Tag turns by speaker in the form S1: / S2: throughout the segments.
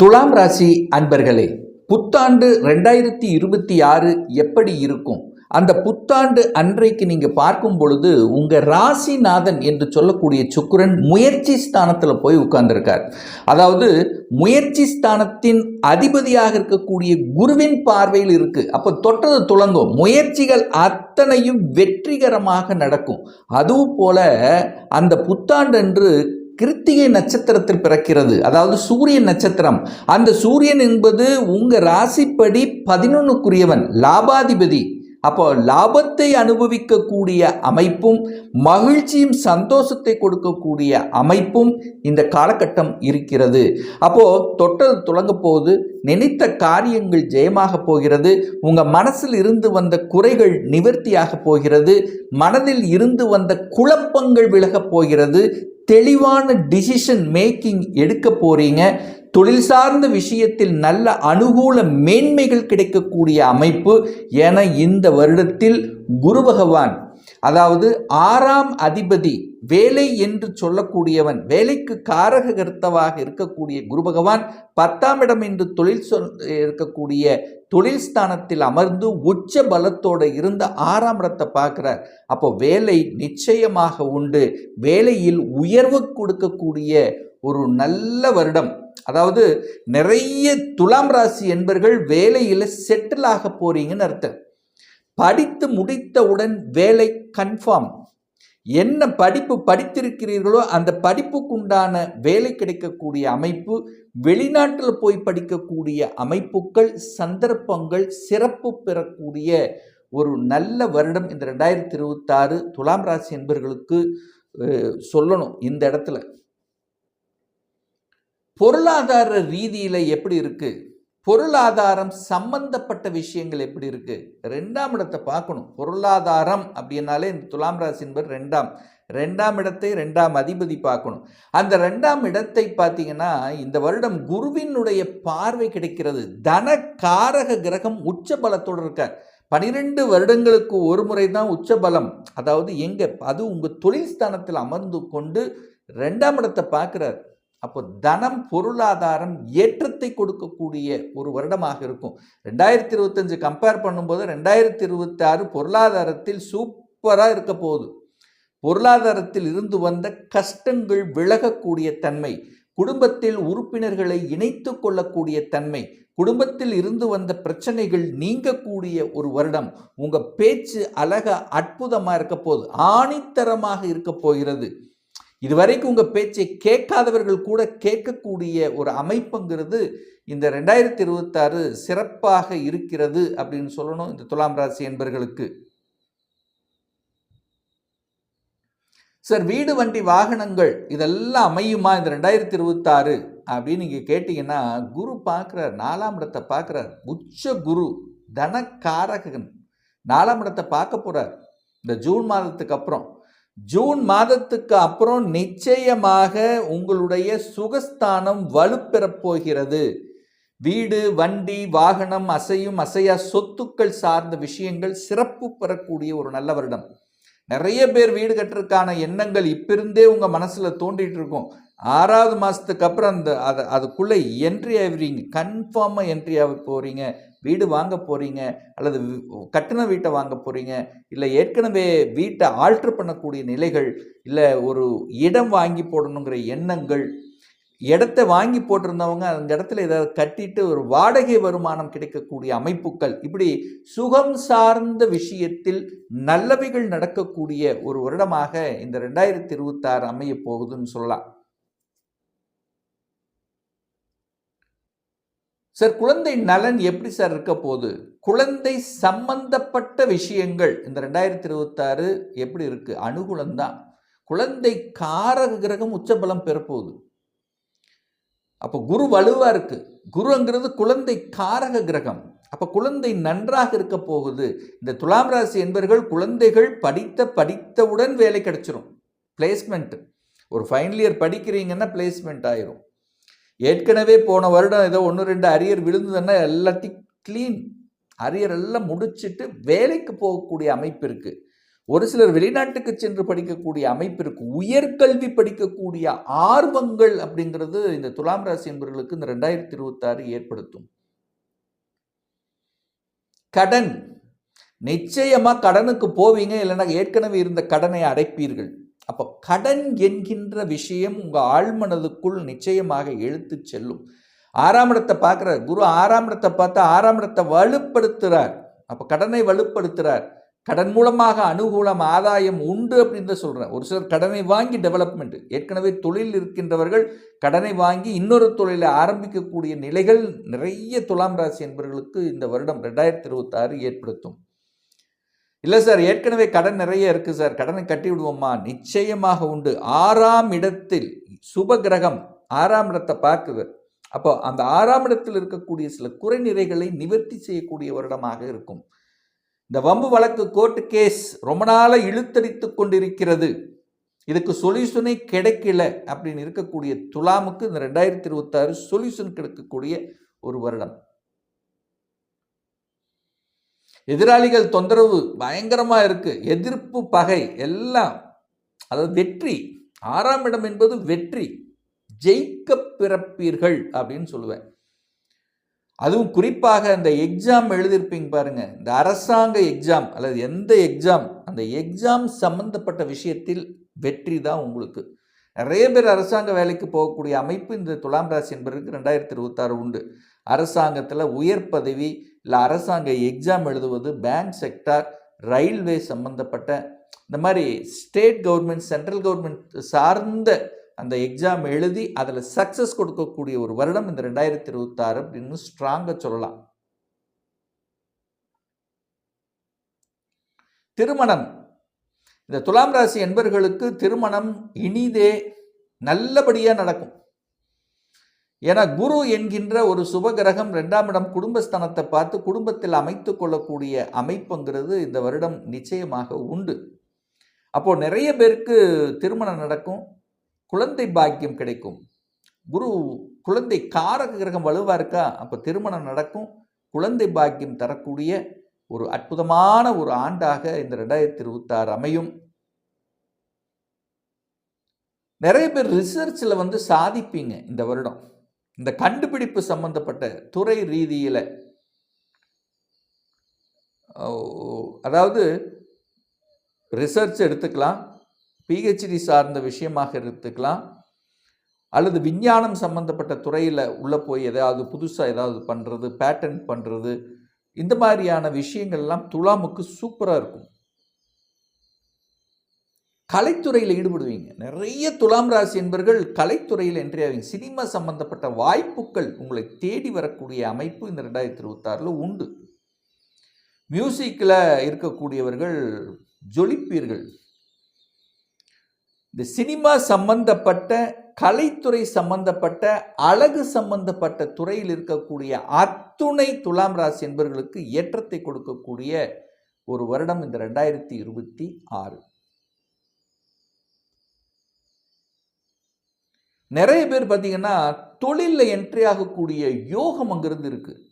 S1: துலாம் ராசி அன்பர்களே புத்தாண்டு ரெண்டாயிரத்தி இருபத்தி ஆறு எப்படி இருக்கும்? அந்த புத்தாண்டு அன்றைக்கு நீங்கள் பார்க்கும் பொழுது உங்கள் ராசிநாதன் என்று சொல்லக்கூடிய சுக்கரன் முயற்சி ஸ்தானத்தில் போய் உட்கார்ந்துருக்கார். அதாவது முயற்சி ஸ்தானத்தின் அதிபதியாக இருக்கக்கூடிய குருவின் பார்வையில் இருக்குது அப்போ தொட்டது துளங்கும் முயற்சிகள் அத்தனையும் வெற்றிகரமாக நடக்கும். அதுவும் போல அந்த புத்தாண்டன்று கிருத்திகை நட்சத்திரத்தில் பிறக்கிறது. அதாவது சூரியன் நட்சத்திரம். அந்த சூரியன் என்பது உங்கள் ராசிப்படி பதினொன்றுக்குரியவன் லாபாதிபதி. அப்போ லாபத்தை அனுபவிக்கக்கூடிய அமைப்பும் மகிழ்ச்சியும் சந்தோஷத்தை கொடுக்கக்கூடிய அமைப்பும் இந்த காலகட்டம் இருக்கிறது. அப்போ தொட்டது துளங்க போது நினைத்த காரியங்கள் ஜெயமாக போகிறது. உங்க மனசில் இருந்து வந்த குறைகள் நிவர்த்தியாக போகிறது. மனதில் இருந்து வந்த குழப்பங்கள் விலகப் போகிறது. தெளிவான டிசிஷன் மேக்கிங் எடுக்க போறீங்க. தொழில் சார்ந்த விஷயத்தில் நல்ல அனுகூல மேன்மைகள் கிடைக்கக்கூடிய அமைப்பு என இந்த வருடத்தில் குரு பகவான் அதாவது ஆறாம் அதிபதி வேலை என்று சொல்லக்கூடியவன் வேலைக்கு காரக கர்த்தவாக இருக்கக்கூடிய குரு பகவான் பத்தாம் இடம் என்று தொழில் சொல் இருக்கக்கூடிய தொழில் ஸ்தானத்தில் அமர்ந்து உச்ச பலத்தோடு இருந்த ஆறாம் இடத்தை பார்க்குறார். அப்போ வேலை நிச்சயமாக உண்டு. வேலையில் உயர்வு கொடுக்கக்கூடிய ஒரு நல்ல வருடம். அதாவது நிறைய துலாம் ராசி என்பர்கள் வேலையில் செட்டில் ஆக போறீங்கன்னு அர்த்தம். படித்து முடித்தவுடன் வேலை கன்ஃபார்ம் என்ன படிப்பு படித்திருக்கிறீர்களோ அந்த படிப்புக்குண்டான வேலை கிடைக்கக்கூடிய அமைப்பு வெளிநாட்டில் போய் படிக்கக்கூடிய அமைப்புகள் சந்தர்ப்பங்கள் சிறப்பு பெறக்கூடிய ஒரு நல்ல வருடம் இந்த ரெண்டாயிரத்தி இருபத்தாறு துலாம் ராசி என்பர்களுக்கு சொல்லணும் இந்த இடத்துல. பொருளாதார ரீதியில் எப்படி இருக்குது பொருளாதாரம் சம்பந்தப்பட்ட விஷயங்கள் எப்படி இருக்குது ரெண்டாம் இடத்தை பார்க்கணும். பொருளாதாரம் அப்படின்னாலே இந்த துலாம் ராசி என்பது ரெண்டாம். ரெண்டாம் இடத்தை ரெண்டாம் அதிபதி பார்க்கணும். அந்த ரெண்டாம் இடத்தை பார்த்தீங்கன்னா இந்த வருடம் குருவினுடைய பார்வை கிடைக்கிறது. தன காரக கிரகம் உச்ச பலத்தோடு இருக்கார். பனிரெண்டு வருடங்களுக்கு ஒரு முறை தான் உச்ச பலம். அதாவது எங்கே? அது உங்கள் தொழில் ஸ்தானத்தில் அமர்ந்து கொண்டு ரெண்டாம் இடத்தை பார்க்குறார். அப்போ தனம் பொருளாதாரம் ஏற்றத்தை கொடுக்கக்கூடிய ஒரு வருடமாக இருக்கும். ரெண்டாயிரத்தி இருபத்தஞ்சு கம்பேர் பண்ணும்போது ரெண்டாயிரத்தி இருபத்தாறு பொருளாதாரத்தில் சூப்பராக இருக்க போகுது. பொருளாதாரத்தில் இருந்து வந்த கஷ்டங்கள் விலகக்கூடிய தன்மை குடும்பத்தில் உறுப்பினர்களை இணைத்து கொள்ளக்கூடிய தன்மை குடும்பத்தில் இருந்து வந்த பிரச்சனைகள் நீங்கக்கூடிய ஒரு வருடம் உங்கள் பேச்சு அழகா அற்புதமாக இருக்க போகுது. ஆணித்தரமாக இருக்க போகிறது. இதுவரைக்கும் உங்கள் பேச்சை கேட்காதவர்கள் கூட கேட்கக்கூடிய ஒரு அமைப்புங்கிறது இந்த ரெண்டாயிரத்தி இருபத்தாறு சிறப்பாக இருக்கிறது அப்படின்னு சொல்லணும் இந்த துலாம் ராசி என்பர்களுக்கு. சார் வீடு வண்டி வாகனங்கள் இதெல்லாம் அமையுமா இந்த ரெண்டாயிரத்தி இருபத்தாறு அப்படின்னு நீங்கள் கேட்டிங்கன்னா குரு பார்க்குறார் நாலாம் இடத்தை பார்க்குறார். உச்ச குரு தனக்காரகன். நாலாம் இடத்தை பார்க்க போகிறார் இந்த ஜூன் மாதத்துக்கு அப்புறம். ஜூன் மாதத்துக்கு அப்புறம் நிச்சயமாக உங்களுடைய சுகஸ்தானம் வலுப்பெறப் போகிறது. வீடு வண்டி வாகனம் அசையும் அசையா சொத்துக்கள் சார்ந்த விஷயங்கள் சிறப்பு பெறக்கூடிய ஒரு நல்ல வருடம். நிறைய பேர் வீடு கட்டுறதுக்கான எண்ணங்கள் இப்பிருந்தே உங்கள் மனசில் தோண்டிகிட்டு இருக்கும். ஆறாவது மாதத்துக்கு அப்புறம் அந்த அது அதுக்குள்ளே என்ட்ரி ஆகிறீங்க கன்ஃபார்மாக என்ட்ரி ஆக போகிறீங்க வீடு வாங்க போகிறீங்க அல்லது கட்டின வீட்டை வாங்க போகிறீங்க இல்லை ஏற்கனவே வீட்டை ஆல்ட்ரு பண்ணக்கூடிய நிலைகள் இல்லை ஒரு இடம் வாங்கி போடணுங்கிற எண்ணங்கள் இடத்த வாங்கி போட்டிருந்தவங்க அந்த இடத்துல ஏதாவது கட்டிட்டு ஒரு வாடகை வருமானம் கிடைக்கக்கூடிய அமைப்புகள் இப்படி சுகம் சார்ந்த விஷயத்தில் நல்லவைகள் நடக்கக்கூடிய ஒரு வருடமாக இந்த ரெண்டாயிரத்தி இருபத்தாறு அமைய போகுதுன்னு சொல்லலாம். சார் குழந்தை நலன் எப்படி சார் இருக்க போகுது? குழந்தை சம்பந்தப்பட்ட விஷயங்கள் இந்த ரெண்டாயிரத்தி இருபத்தாறு எப்படி இருக்குது அனுகூலம் தான் குழந்தை காரக கிரகம் உச்சபலம் பெறப்போகுது. அப்போ குரு வலுவாக இருக்குது குருங்கிறது குழந்தை காரக கிரகம். அப்போ குழந்தை நன்றாக இருக்க போகுது. இந்த துலாம் ராசி என்பர்கள் குழந்தைகள் படித்த படித்தவுடன் வேலை கிடச்சிரும். பிளேஸ்மெண்ட் ஒரு ஃபைனல் இயர் படிக்கிறீங்கன்னா பிளேஸ்மெண்ட் ஆயிரும். ஏற்கனவே போன வருடம் ஏதோ ஒன்று ரெண்டு அரியர் விழுந்ததுன்னா எல்லாத்தையும் க்ளீன் அரியர் எல்லாம் முடிச்சிட்டு வேலைக்கு போகக்கூடிய அமைப்பு இருக்குது ஒரு சிலர் வெளிநாட்டுக்கு சென்று படிக்கக்கூடிய அமைப்பு இருக்குது உயர்கல்வி படிக்கக்கூடிய ஆர்வங்கள் அப்படிங்கிறது இந்த துலாம் ராசி என்பவர்களுக்கு இந்த ரெண்டாயிரத்தி இருபத்தாறு ஏற்படுத்தும். கடன். நிச்சயமாக கடனுக்கு போவீங்க இல்லைன்னா ஏற்கனவே இருந்த கடனை அடைப்பீர்கள். அப்போ கடன் என்கின்ற விஷயம் உங்கள் ஆழ்மனதுக்குள் நிச்சயமாக இழுத்து செல்லும். ஆறாம் இடத்தை பார்க்குறார். குரு ஆறாம் இடத்தை பார்த்தா ஆறாம் இடத்தை வலுப்படுத்துகிறார் அப்போ கடனை வலுப்படுத்துகிறார் கடன் மூலமாக அனுகூலம் ஆதாயம் உண்டு அப்படின்னு தான் சொல்கிறேன் ஒரு சிலர் கடனை வாங்கி டெவலப்மெண்ட் ஏற்கனவே தொழில் இருக்கின்றவர்கள் கடனை வாங்கி இன்னொரு தொழிலை ஆரம்பிக்கக்கூடிய நிலைகள் நிறைய துலாம் ராசி என்பவர்களுக்கு இந்த வருடம் ரெண்டாயிரத்தி இருபத்தாறு ஏற்படுத்தும். இல்லை சார் ஏற்கனவே கடன் நிறைய இருக்குது சார். கடனை கட்டி விடுவோமா? நிச்சயமாக உண்டு. ஆறாம் இடத்தில் சுப கிரகம் ஆறாம் இடத்தை பார்க்குது. அப்போ அந்த ஆறாம் இடத்தில் இருக்கக்கூடிய சில குறைநிறைகளை நிவர்த்தி செய்யக்கூடிய வருடமாக இருக்கும். இந்த வம்பு வழக்கு கோர்ட்டு கேஸ் ரொம்ப நாளாக இழுத்தடித்து கொண்டிருக்கிறது. இதுக்கு சொல்யூஷனே கிடைக்கல அப்படின்னு இருக்கக்கூடிய துலாமுக்கு இந்த ரெண்டாயிரத்தி இருபத்தாறு சொல்யூஷன் கிடைக்கக்கூடிய ஒரு வருடம். எதிராளிகள் தொந்தரவு பயங்கரமாக இருக்குது எதிர்ப்பு பகை எல்லாம். அதாவது வெற்றி. ஆறாம் இடம் என்பது வெற்றி. ஜெயிக்க பிறப்பீர்கள் அப்படின்னு சொல்லுவேன். அதுவும் குறிப்பாக அந்த எக்ஸாம் எழுதியிருப்பீங்க பாருங்க. இந்த அரசாங்க எக்ஸாம் அல்லது எந்த எக்ஸாம் அந்த எக்ஸாம் சம்பந்தப்பட்ட விஷயத்தில் வெற்றி தான் உங்களுக்கு. நிறைய பேர் அரசாங்க வேலைக்கு போகக்கூடிய அமைப்பு இந்த துலாம் ராசி என்பதற்கு ரெண்டாயிரத்தி இருபத்தாறு உண்டு. அரசாங்கத்தில் உயர் பதவி இல்லை அரசாங்க எக்ஸாம் எழுதுவது பேங்க் செக்டார் ரயில்வே சம்பந்தப்பட்ட இந்த மாதிரி ஸ்டேட் கவர்மெண்ட் சென்ட்ரல் கவர்மெண்ட் சார்ந்த அந்த எக்ஸாம் எழுதி அதில் சக்ஸஸ் கொடுக்கக்கூடிய ஒரு வருடம் இந்த ரெண்டாயிரத்தி இருபத்தாறு அப்படின்னு ஸ்ட்ராங்காக சொல்லலாம். திருமணம். இந்த துலாம் ராசி என்பர்களுக்கு திருமணம் இனிதே நல்லபடியாக நடக்கும். ஏன்னா குரு என்கின்ற ஒரு சுபகிரகம் ரெண்டாம் இடம் குடும்பஸ்தானத்தை பார்த்து குடும்பத்தில் அமைத்து கொள்ளக்கூடிய அமைப்புங்கிறது இந்த வருடம் நிச்சயமாக உண்டு. அப்போது நிறைய பேருக்கு திருமணம் நடக்கும் குழந்தை பாக்கியம் கிடைக்கும். குரு குழந்தை காரக கிரகம் வலுவாக இருக்கா? அப்போ திருமணம் நடக்கும். குழந்தை பாக்கியம் தரக்கூடிய ஒரு அற்புதமான ஒரு ஆண்டாக இந்த ரெண்டாயிரத்தி இருபத்தாறு அமையும். நிறைய பேர் ரிசர்ச்சில் வந்து சாதிப்பீங்க இந்த வருடம். இந்த கண்டுபிடிப்பு சம்பந்தப்பட்ட துறை ரீதியில் அதாவது ரிசர்ச் எடுத்துக்கலாம் பிஹெச்டி சார்ந்த விஷயமாக எடுத்துக்கலாம் அல்லது விஞ்ஞானம் சம்மந்தப்பட்ட துறையில் உள்ளே போய் எதாவது புதுசாக ஏதாவது பண்ணுறது பேட்டன் பண்ணுறது இந்த மாதிரியான விஷயங்கள்லாம் துலாமுக்கு சூப்பராக இருக்கும். கலைத்துறையில் ஈடுபடுவீங்க. நிறைய துலாம் ராசி என்பர்கள் கலைத்துறையில் என்ட்ரி சினிமா சம்பந்தப்பட்ட வாய்ப்புகள் உங்களை தேடி வரக்கூடிய அமைப்பு இந்த ரெண்டாயிரத்தி இருபத்தாறில் உண்டு. மியூசிக்கில் இருக்கக்கூடியவர்கள் ஜொலிப்பீர்கள். இந்த சினிமா சம்பந்தப்பட்ட கலைத்துறை சம்பந்தப்பட்ட அழகு சம்பந்தப்பட்ட துறையில் இருக்கக்கூடிய அத்துணை துலாம் ராசி என்பர்களுக்கு ஏற்றத்தை கொடுக்கக்கூடிய ஒரு வருடம் இந்த ரெண்டாயிரத்தி இருபத்தி ஆறு. நிறைய பேர் பார்த்தீங்கன்னா தொழிலில் என்ட்ரி ஆகக்கூடிய யோகம் அங்கிருந்து இருக்குது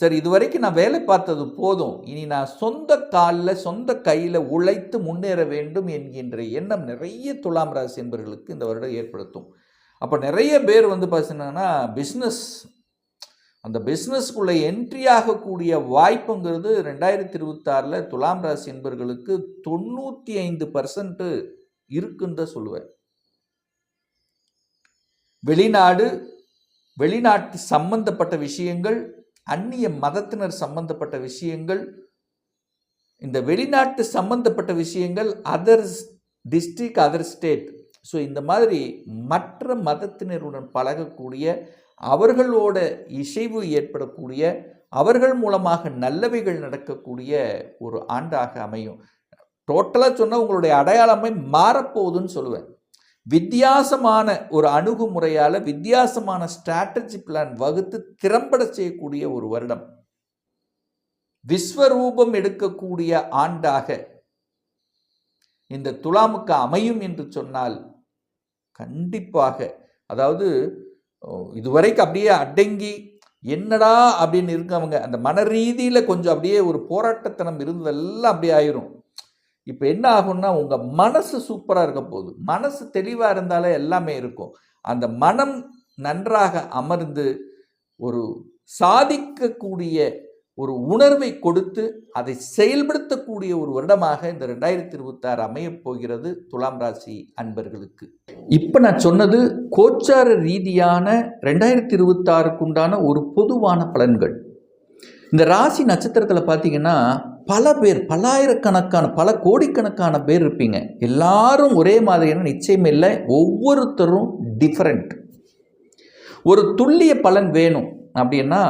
S1: சரி இது வரைக்கும் நான் வேலை பார்த்தது போதும். இனி நான் சொந்த காலில் சொந்த கையில் உழைத்து முன்னேற வேண்டும் என்கின்ற எண்ணம் நிறைய துலாம் ராசி என்பவர்களுக்கு இந்த வருடம் ஏற்படுத்தும். அப்போ நிறைய பேர் வந்து பார்த்தீங்கன்னா பிஸ்னஸ் அந்த பிஸ்னஸ்க்குள்ளே என்ட்ரி ஆகக்கூடிய வாய்ப்புங்கிறது ரெண்டாயிரத்தி இருபத்தாறில் துலாம் ராசி என்பவர்களுக்கு தொண்ணூற்றி ஐந்து பர்சன்ட்டு இருக்குன்னு தான் சொல்லுவேன். வெளிநாடு வெளிநாட்டு சம்பந்தப்பட்ட விஷயங்கள் அந்நிய மதத்தினர் சம்பந்தப்பட்ட விஷயங்கள் இந்த வெளிநாட்டு சம்பந்தப்பட்ட விஷயங்கள் other district other state so இந்த மாதிரி மற்ற மதத்தினருடன் பழகக்கூடிய அவர்களோட இசைவு ஏற்படக்கூடிய அவர்கள் மூலமாக நல்லவைகள் நடக்கக்கூடிய ஒரு ஆண்டாக அமையும். டோட்டலாக சொன்னால் உங்களுடைய அடையாளமே மாறப்போகுதுன்னு சொல்லுவேன். வித்தியாசமான ஒரு அணுகுமுறையால் வித்தியாசமான ஸ்ட்ராட்டஜி பிளான் வகுத்து திறம்பட செய்யக்கூடிய ஒரு வருடம். விஸ்வரூபம் எடுக்கக்கூடிய ஆண்டாக இந்த துலாமுக்கு அமையும் என்று சொன்னால் கண்டிப்பாக அதாவது இதுவரைக்கும் அப்படியே அடங்கி என்னடா அப்படின்னு இருக்கவங்க அந்த மன ரீதியில் கொஞ்சம் அப்படியே ஒரு போராட்டத்தனம் இருந்ததெல்லாம் அப்படியே ஆயிரும். இப்போ என்ன ஆகும்னா உங்கள் மனசு சூப்பராக இருக்க போகுது. மனசு தெளிவாக இருந்தாலே எல்லாமே இருக்கும். அந்த மனம் நன்றாக அமர்ந்து ஒரு சாதிக்கக்கூடிய ஒரு உணர்வை கொடுத்து அதை செயல்படுத்தக்கூடிய ஒரு வருடமாக இந்த ரெண்டாயிரத்தி இருபத்தாறு அமையப் போகிறது துலாம் ராசி அன்பர்களுக்கு. இப்போ நான் சொன்னது கோச்சார ரீதியான ரெண்டாயிரத்தி இருபத்தாறுக்கு உண்டான ஒரு பொதுவான பலன்கள். இந்த ராசி நட்சத்திரத்தில் பார்த்தீங்கன்னா பல பேர் பல்லாயிரக்கணக்கான பல கோடிக்கணக்கான பேர் இருப்பீங்க. எல்லாரும் ஒரே மாதிரியான நிச்சயம் இல்லை ஒவ்வொருத்தரும் டிஃப்ரெண்ட் ஒரு துல்லிய பலன் வேணும் அப்படின்னா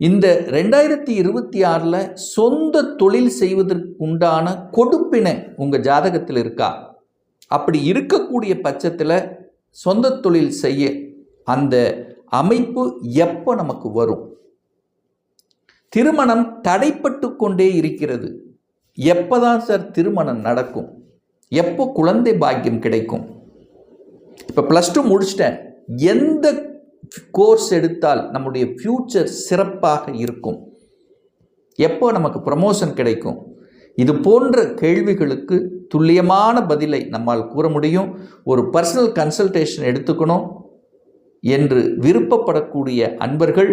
S1: இந்த ரெண்டாயிரத்தி இருபத்தி ஆறில் சொந்த தொழில் செய்வதற்கு உண்டான கொடுப்பினை உங்கள் ஜாதகத்தில் இருக்கா? அப்படி இருக்கக்கூடிய பட்சத்தில் சொந்த தொழில் செய்ய அந்த அமைப்பு எப்போ நமக்கு வரும்? திருமணம் தடைப்பட்டு கொண்டே இருக்கிறது. எப்போதான் சார் திருமணம் நடக்கும்? எப்போ குழந்தை பாக்கியம் கிடைக்கும்? இப்போ ப்ளஸ் டூ முடிச்சிட்டேன். எந்த கோர்ஸ் எடுத்தால் நம்முடைய ஃப்யூச்சர் சிறப்பாக இருக்கும்? எப்போ நமக்கு ப்ரமோஷன் கிடைக்கும்? இது போன்ற கேள்விகளுக்கு துல்லியமான பதிலை நம்மால் கூற முடியும். ஒரு பர்சனல் கன்சல்டேஷன் எடுத்துக்கணும் என்று விருப்பப்படக்கூடிய அன்பர்கள்